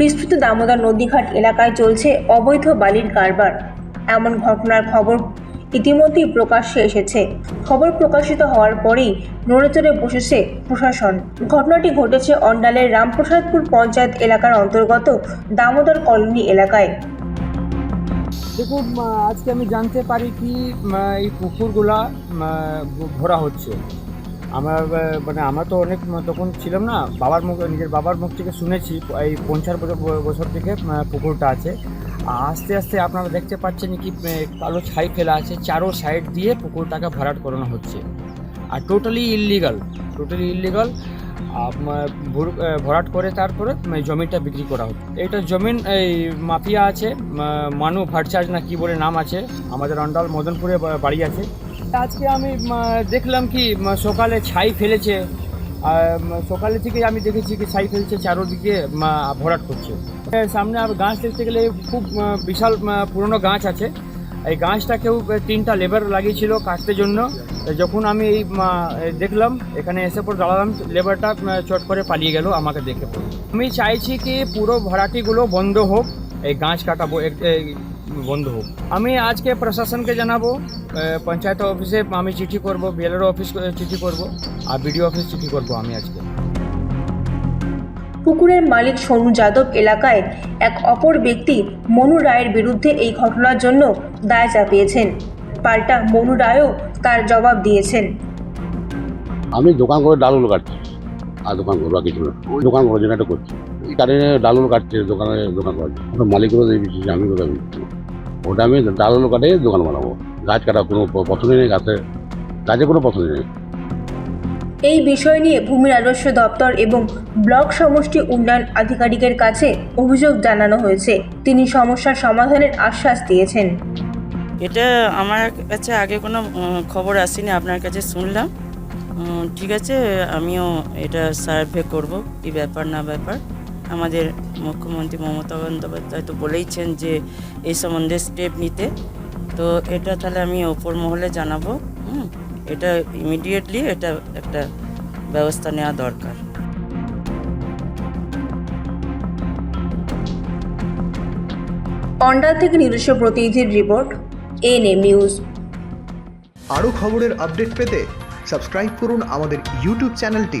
বিস্তৃত দামোদর নদীঘাট এলাকায় চলছে অবৈধ বালির কারবার। এমন ঘটনার খবর ইতিমধ্যেই প্রকাশ্যে এসেছে। খবর প্রকাশিত হওয়ার পরেই নড়েচড়ে বসেছে প্রশাসন। ঘটনাটি ঘটেছে অন্ডালের রামপ্রসাদপুর পঞ্চায়েত এলাকার অন্তর্গত দামোদর কলোনি এলাকায়। দেখুন আজকে আমি জানতে পারি কি এই পুকুরগুলা ভরা হচ্ছে। আমার মানে আমরা তো অনেক তখন ছিলাম না, বাবার মুখ, নিজের বাবার মুখ থেকে শুনেছি, এই পঞ্চাশ বছর বছর থেকে পুকুরটা আছে। আস্তে আস্তে আপনারা দেখতে পাচ্ছেন কি কালো ছাই ফেলা আছে, চারো সাইড দিয়ে পুকুরটাকে ভরাট করানো হচ্ছে। আর টোটালি ইললিগাল টোটালি ইললিগাল ভরাট করে তারপরে জমিটা বিক্রি করা হচ্ছে। এটা জমিন, এই মাফিয়া আছে মানু ভাটচার্জ না কি বলে নাম আছে, আমাদের অন্ডাল মদনপুরে বাড়ি আছে। আজকে আমি দেখলাম কি সকালে ছাই ফেলেছে। আর সকালে থেকে আমি দেখেছি কি, ছাই ফেলছে চারোদিকে ভরাট করছে। সামনে আর গাছ দেখতে গেলে খুব বিশাল পুরনো গাছ আছে। এই গাছটা কেউ তিনটা লেবার লাগিয়েছিল কাটতে জন্য। যখন আমি এই দেখলাম, এখানে এসে পর দাঁড়ালাম, লেবারটা চট করে পালিয়ে গেল আমাকে দেখে। আমি চাইছি কি পুরো ভরাটিগুলো বন্ধ হোক, এই গাছ কাটাবো বন্ধ। হোক আমি আজকে প্রশাসনকে জানাব পঞ্চায়েত অফিসে আমি চিঠি করব বিএলআর অফিস চিঠি করব আর বিডিও অফিস চিঠি করব আমি আজকে। পুকুরের মালিক সোনু যাদব এলাকায় এক অপর ব্যক্তি মনু রায়ের বিরুদ্ধে এই ঘটনার জন্য দায় চাপিয়েছেন। পাল্টা মনু রায়ও তার জবাব দিয়েছেন। আমি দোকান করে ডালুল কাটছি। আর দোকান করব আর কিছু না। দোকান করে যেটা করছি। এই কারণে ডালুল কাটছে দোকানে দোকান করা ওটা মালিকেরও দিয়ে দিচ্ছি আমি না। ওটা আমি ডালুল কাটে দোকান বানাবো। গাছ কাটা কোনো প- পছন্দই নেই গাছে গাছে কোনো পছন্দ নেই। এই বিষয় নিয়ে ভূমি রাজস্ব দপ্তর এবং ব্লক সমষ্টি উন্নয়ন আধিকারিকের কাছে অভিযোগ জানানো হয়েছে। তিনি সমস্যার সমাধানের আশ্বাস দিয়েছেন। এটা আমার কাছে আগে কোনো খবর আসেনি আপনার কাছে শুনলাম। ঠিক আছে আমিও এটা সার্ভে করব কি ব্যাপার না ব্যাপার। আমাদের মুখ্যমন্ত্রী মমতা বন্দ্যোপাধ্যায় তো বলেইছেন যে এই সম্বন্ধে স্টেপ নিতে। তো এটা তাহলে আমি ওপর মহলে জানাব হুম? এটা ইমিডিয়েটলি এটা একটা ব্যবস্থা নেওয়া দরকার। অন্ডাল থেকে নিজস্ব প্রতিনিধির রিপোর্ট এএনএম নিউজ আরও খবরের আপডেট পেতে সাবস্ক্রাইব করুন আমাদের ইউটিউব চ্যানেলটি।